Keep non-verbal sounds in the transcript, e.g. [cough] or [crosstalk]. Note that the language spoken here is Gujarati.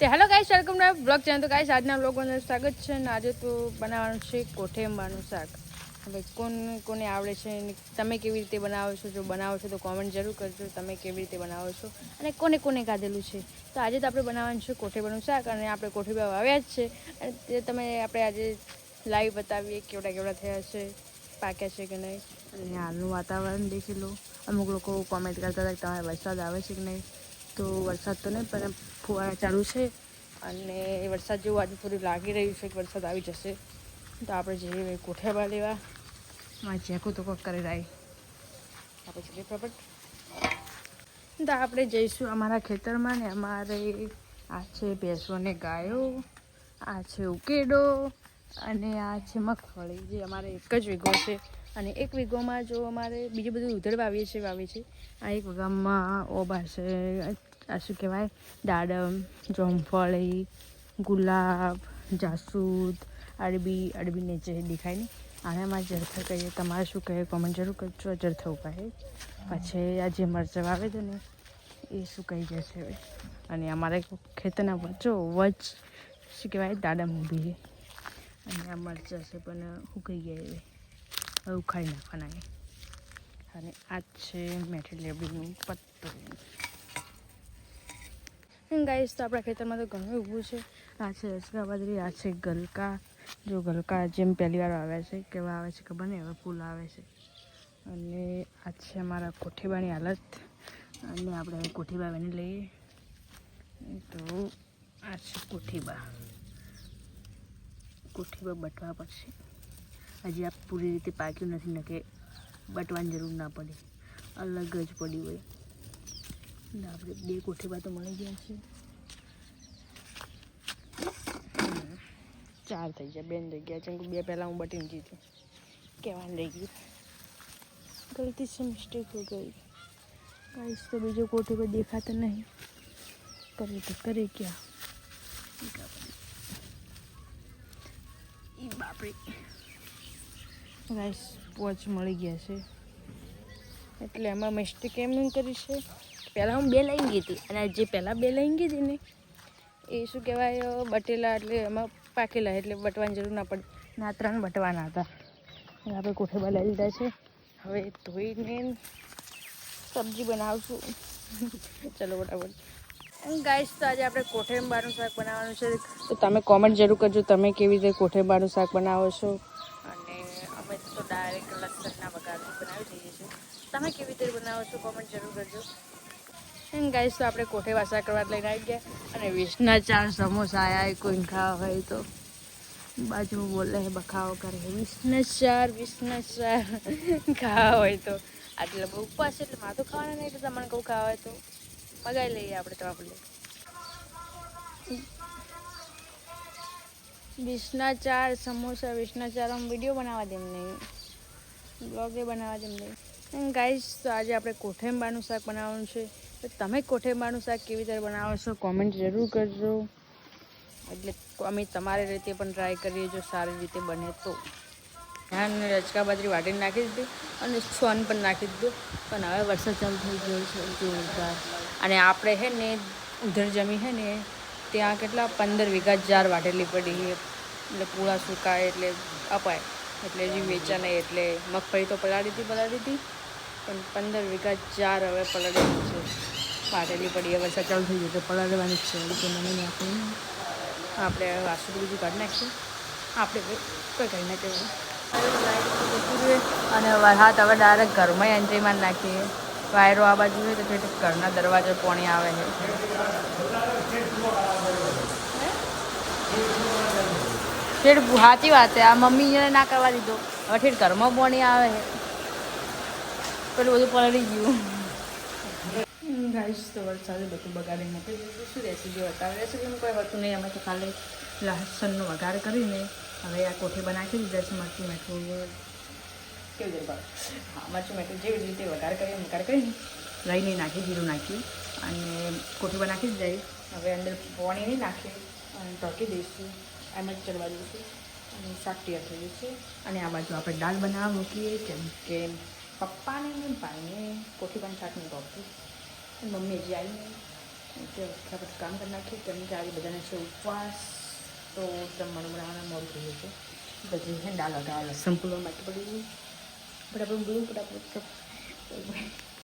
તે hello guys welcome to blog channel તો ગાઈસ આજના તમારું સ્વાગત છે અને આજે તો બનાવવાનું છે કોઠેંબાનું શાક. હવે કોણ, કોને આવડે છે તમે કેવી રીતે બનાવો છો, જો બનાવો છો તો કોમેન્ટ જરૂર કરજો, તમે કેવી રીતે બનાવો છો અને કોને કોને ખાધેલું છે. તો આજે તો આપણે બનાવવાનું છે કોઠેબાનું શાક અને આપણે કોઠેબા વાવ્યા જ છે. અને તે તમે આપણે આજે લાઈવ બતાવીએ કેવડા કેવડા થયા છે, પાક્યા છે કે નહીં. અને હાલનું વાતાવરણ દેખી લો. અમુક લોકો કોમેન્ટ કરતા હતા કે તમારે વરસાદ આવે છે કે નહીં. તો વરસાદ તો નહીં પણ ફુવારા ચાલુ છે અને વરસાદ જેવું આજે થોડું લાગી રહ્યું છે કે વરસાદ આવી જશે. તો આપણે જઈએ કોઠેબા લેવા. માં જેકું તો કોક કરી રહી આપણે જઈએ પ્રપટ તો આપણે જઈશું અમારા ખેતરમાં ને અમારે આ છે ભેંસો ને ગાયો આ છે ઉકેડો અને આ છે મગફળી, જે અમારે એક જ વીઘો છે. અને એક વીઘોમાં જો અમારે બીજું બધું ઉધડ વાવીએ છીએ વાવીએ છીએ. આ એક વીઘામાં ઓબા છે, આ શું કહેવાય? દાડમ, જોમફળી, ગુલાબ, જાસૂદ અડબી અડબીને જે દેખાય ને આનામાં જરથા કહીએ. તમારે શું કહે કોમેન્ટ જરૂર કરજો જરથા ઉપાય પછી આ જે મરચાં વાવે છે ને, એ સુકાઈ જશે હવે? અને અમારે ખેતરના વચ્ચો વચ, શું કહેવાય? દાડમ ઊભી છે. અને આ મરચાં છે પણ સુકાઈ ગયા એવી હવે ઉખાડી નાખવાના એ અને આ છે મેઠી લેબડીનું પત્તું ગાઈસ, તો આપણા ખેતરમાં તો ઘણું ઊભું છે. આ છે રસકા આ છે ગલકા. જો ગલકા જેમ પહેલી વાર આવ્યા છે, કેવા આવે છે ખબર નહીં, હવે ફૂલ આવે છે. અને આ છે અમારા કોઠીબાની હાલત. અને આપણે કોઠીબા બની લઈએ. તો આ છે કોઠીબા. कोठी पर बटवा पड़। से हजी आप पूरी रीते पाक्यू नहीं ना के बटवा ज़रूर ना पड़े। अलग ज पड़ी हुई आप कोठी पर तो मिली गया चार थी गया बेन रही गया चंकू बे पहला हूँ बटी नहीं थी कहवा रही गई। गलती से मिस्टेक हो गई। कहीं तो बीजे कोठी पर देखा तो नहीं। करे तो करे क्या? क्या ઈ વોચ મળી ગયા છે. એટલે એમાં મિસ્ટેક એમ કરી છે? પહેલાં હું બે લઈને ગઈ હતી, અને જે પહેલાં બે લાઈન ગઈ હતી ને, એ શું કહેવાય, બટેલા એટલે એમાં પાકેલા એટલે બટવાની જરૂર ના પડે. ના, ત્રણ બટવાના હતા. અને આપણે કોઠે બનાવી લીધા છે. હવે ધોઈને સબ્જી બનાવશું. [laughs] ચલો, ફટાફટ. ગાઈસ તો આજે આપણે કોઠેંબાનું શાક બનાવવાનું છે. તો તમે કોમેન્ટ જરૂર કરજો તમે કેવી રીતે કોઠેંબાનું શાક બનાવો છો? અને અમે તો ડાયરેક્ટ લસણના વઘારથી બનાવી દઈએ છીએ. તમે કેવી રીતે બનાવો છો કોમેન્ટ જરૂર કરજો. ગાઈસ તો આપણે કોઠેવા શાક કરવા લઈને આવી ગયા. અને વીસના ચાર સમોસા આવ્યા કોઈ ખાવા હોય તો. બાજુ બોલે બખાવો કરે. વીસના ચાર વીસના ચાર. ખાવા હોય તો. આટલે બહુ ઉપવાસ એટલે માથું ખાવાના નહીં એટલે તમને કહું ખાવા હોય તો. મગાઈ લઈએ આપણે આપણે વીસના ચાર સમોસા વીસના ચાર આમ વીડિયો બનાવવા દેમ નહીં. બ્લોગે બનાવવા દેમ નહીં. ગાઈસ તો આજે આપણે કોઠેંબાનું શાક બનાવવાનું છે. તો તમે કોઠેંબાનું શાક કેવી રીતે બનાવો છો કોમેન્ટ જરૂર કરજો. એટલે અમે તમારી રીતે પણ ટ્રાય કરીએ જો સારી રીતે બને તો. ધાન રચકા બાજરી વાટીને નાખી દીધી. અને સોન પણ નાખી દીધું. પણ હવે વરસાદ ચાલુ થઈ ગયો છે. જોરદાર. અને આપણે હે ને ઉધર જમી હે ને ત્યાં કેટલા પંદર વીઘા જાર વાટેલી પડી એટલે પૂળા સુકાય એટલે અપાય. એટલે હજી વેચા નહીં, એટલે મગફળી તો પલાળી હતી પલાળી હતી પણ પંદર વીઘા જાર હવે પલાળેલી છે. વાટેલી પડી હવે વરસાદ ચાલુ થઈ ગયો તો પલાળવાની જ છે. એટલે મને નાખવું આપણે વાસુ બીજું કાઢી નાખીએ. આપણે કોઈ કરી નાખીએ. અને વરસાદ હવે ડાયરેક્ટ ઘરમાં એન્ટ્રીમાં નાખીએ. વાયરો આ બાજુ હોય તો ઠેઠ ઘરના દરવાજે પોણી આવે છે. ઠેઠ સાચી વાત છે. આ મમ્મીને ના કરવા દીધો. હવે ઠેઠ ઘરમાં પોણી આવે છે. પેલું બધું પલળી ગયું. ગાઈશ તો વરસાદે બધું બગાડી મૂકી દીધું. શું રેસીપી બતાવે? રેસીપીમાં કોઈ હતું નહીં. અમે તો ખાલી લસણનો વઘાર કરીને હવે આ કોઠી બનાવી દીધા છે મરચું મીઠું કેવું બરાબર હા, મરચું મીઠું જેવી રીતે વઘાર કરીએ વઘાર કરીને લઈને નાખી, જીરું નાખ્યું અને કોઠી બનાખી જ જાય હવે અંદર પાણી નહીં નાખીએ, અને ઢોકી દઈશું. એમ જ ચડવા દઈશું અને શાક તૈયાર થઈ જશે અને આ બાજુ આપણે દાળ બનાવવા મૂકીએ કેમ કે પપ્પાને ને ભાઈને શાક નહીં ભાવતું. મમ્મી જે આવી તે ફટાફટ કામ કરી નાખીએ કેમ કે આજે બધાને છે ઉપવાસ, તો જમવાનું બનાવવાના મોડું થઈ ગયું છે. બધી છે દાળ વઘાર લસણ માટે પડી ગયું ફટાફટ બોલું ફટાફટ